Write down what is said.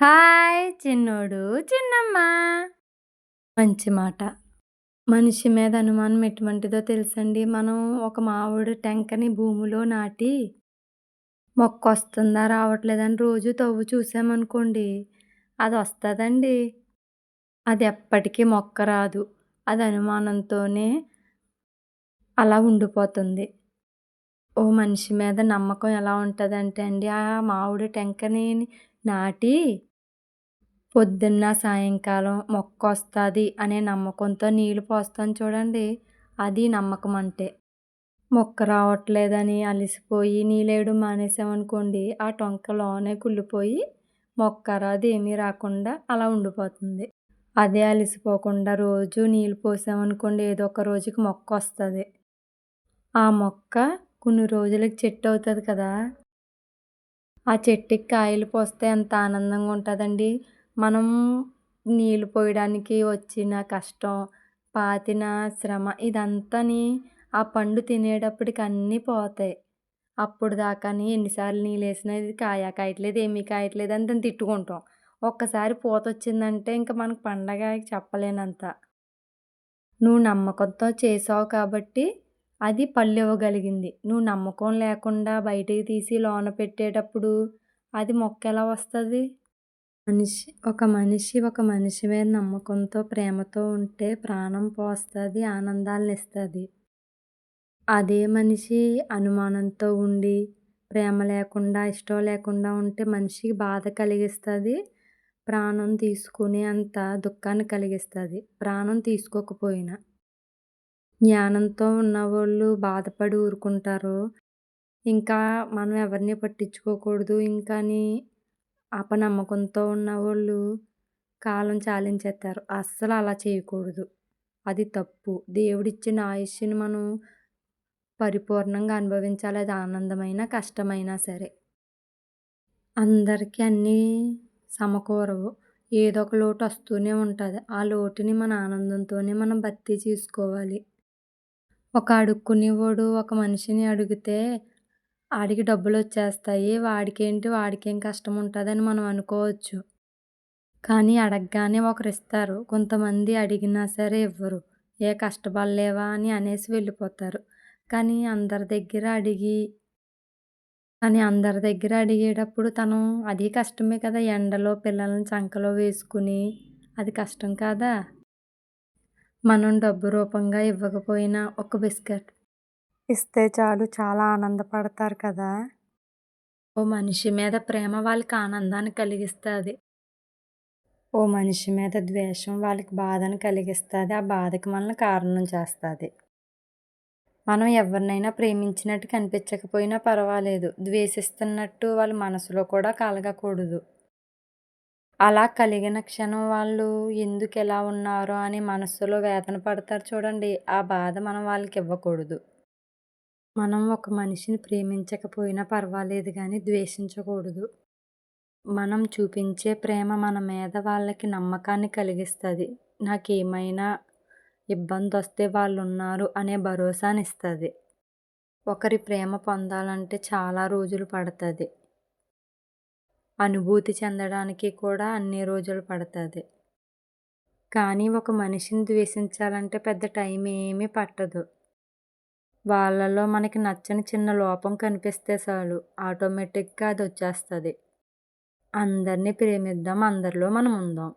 Hi చిన్నోడు చిన్నమ్మ. మంచి మాట. మనిషి మీద అనుమానం ఎటువంటిదో తెలుసండి? మనం ఒక మామిడి టెంకని భూమిలో నాటి మొక్క వస్తుందా రావట్లేదని రోజు తవ్వు చూసామనుకోండి అది వస్తుందండి. అది ఎప్పటికీ మొక్క రాదు. అది అనుమానంతోనే అలా ఉండిపోతుంది. ఓ మనిషి మీద నమ్మకం ఎలా ఉంటుందంటే అండి ఆ మామిడి టెంకని నాటి పొద్దున్న సాయంకాలం మొక్క వస్తుంది అనే నమ్మకంతో నీళ్ళు పోస్తాను చూడండి. అది నమ్మకం అంటే మొక్క రావట్లేదని అలసిపోయి నీళ్ళేయడం మానేసామనుకోండి ఆ టొంకలోనే కుళ్ళిపోయి మొక్క రాదు ఏమీ రాకుండా అలా ఉండిపోతుంది. అదే అలసిపోకుండా రోజు నీళ్ళు పోసామనుకోండి ఏదో ఒక రోజుకి మొక్క వస్తుంది ఆ మొక్క కొన్ని రోజులకి చెట్టు అవుతుంది కదా. ఆ చెట్టుకి కాయలు పోస్తే ఎంత ఆనందంగా ఉంటుందండి. మనం నీళ్ళు పోయడానికి వచ్చిన కష్టం పాతిన శ్రమ ఇదంతాని ఆ పండు తినేటప్పటికి అన్నీ పోతాయి. అప్పుడు దాకాని ఎన్నిసార్లు నీళ్ళు వేసినా ఇది కాయ కాయట్లేదు ఏమీ కాయట్లేదు అని దాన్ని తిట్టుకుంటాం. ఒక్కసారి పూత వచ్చిందంటే ఇంకా మనకు పండగ చెప్పలేనంత. నువ్వు నమ్మకంతో చేసావు కాబట్టి అది పళ్ళు ఇవ్వగలిగింది. నువ్వు నమ్మకం లేకుండా బయటికి తీసి లోన పెట్టేటప్పుడు అది మొక్క ఎలా వస్తుంది? మనిషి ఒక మనిషి ఒక మనిషి మీద నమ్మకంతో ప్రేమతో ఉంటే ప్రాణం పోస్తుంది ఆనందాలను ఇస్తుంది అదే మనిషి అనుమానంతో ఉండి ప్రేమ లేకుండా ఇష్టం లేకుండా ఉంటే మనిషికి బాధ కలిగిస్తుంది ప్రాణం తీసుకునే అంత దుఃఖాన్ని కలిగిస్తుంది ప్రాణం తీసుకోకపోయినా. జ్ఞానంతో ఉన్నవాళ్ళు బాధపడి ఊరుకుంటారు. ఇంకా మనం ఎవరిని పట్టించుకోకూడదు ఇంకాని అపనమ్మకంతో ఉన్నవాళ్ళు కాలం చాలించేస్తారు అస్సలు అలా చేయకూడదు. అది తప్పు. దేవుడిచ్చిన ఆయుష్ని మనం పరిపూర్ణంగా అనుభవించాలి. అది ఆనందమైన కష్టమైనా సరే. అందరికీ అన్నీ సమకూరవు. ఏదో ఒక లోటు వస్తూనే ఉంటుంది. ఆ లోటుని మన ఆనందంతోనే మనం భర్తీ చేసుకోవాలి. ఒక అడుక్కునేవాడు ఒక మనిషిని అడిగితే ఆడికి డబ్బులు వచ్చేస్తాయి వాడికేంటి వాడికేం కష్టం ఉంటుందని మనం అనుకోవచ్చు. కానీ అడగగానే ఒకరు ఇస్తారు కొంతమంది అడిగినా సరే ఇవ్వరు ఏ కష్టపడలేవా అని అనేసి వెళ్ళిపోతారు. కానీ అందరి దగ్గర అడిగి కానీ అందరి దగ్గర అడిగేటప్పుడు తను అది కష్టమే కదా ఎండలో పిల్లల్ని చంకలో వేసుకుని. అది కష్టం కాదా? మనం డబ్బు రూపంగా ఇవ్వకపోయినా ఒక బిస్కెట్ ఇస్తే చాలు చాలా ఆనందపడతారు కదా? ఓ మనిషి మీద ప్రేమ వాళ్ళకి ఆనందాన్ని కలిగిస్తుంది. ఓ మనిషి మీద ద్వేషం వాళ్ళకి బాధను కలిగిస్తుంది. ఆ బాధకి మనల్ని కారణం చేస్తుంది. మనం ఎవరినైనా ప్రేమించినట్టు కనిపించకపోయినా పర్వాలేదు. ద్వేషిస్తున్నట్టు వాళ్ళ మనసులో కూడా కలగకూడదు. అలా కలిగిన క్షణం వాళ్ళు ఎందుకు ఎలా ఉన్నారో అని మనస్సులో వేదన పడతారు చూడండి. ఆ బాధ మనం వాళ్ళకి ఇవ్వకూడదు. మనం ఒక మనిషిని ప్రేమించకపోయినా పర్వాలేదు కానీ ద్వేషించకూడదు. మనం చూపించే ప్రేమ మన మీద వాళ్ళకి నమ్మకాన్ని కలిగిస్తుంది. నాకేమైనా ఇబ్బంది వస్తే వాళ్ళు ఉన్నారు అనే భరోసాని ఇస్తుంది ఒకరి ప్రేమ పొందాలంటే చాలా రోజులు పడుతుంది. అనుభూతి చెందడానికి కూడా అన్ని రోజులు పడుతుంది. కానీ ఒక మనిషిని ద్వేషించాలంటే పెద్ద టైం ఏమీ పట్టదు. వాళ్ళలో మనకి నచ్చని చిన్న లోపం కనిపిస్తే చాలు. ఆటోమేటిక్గా అది వచ్చేస్తుంది అందరినీ ప్రేమిద్దాం అందరిలో మనం ఉందాం.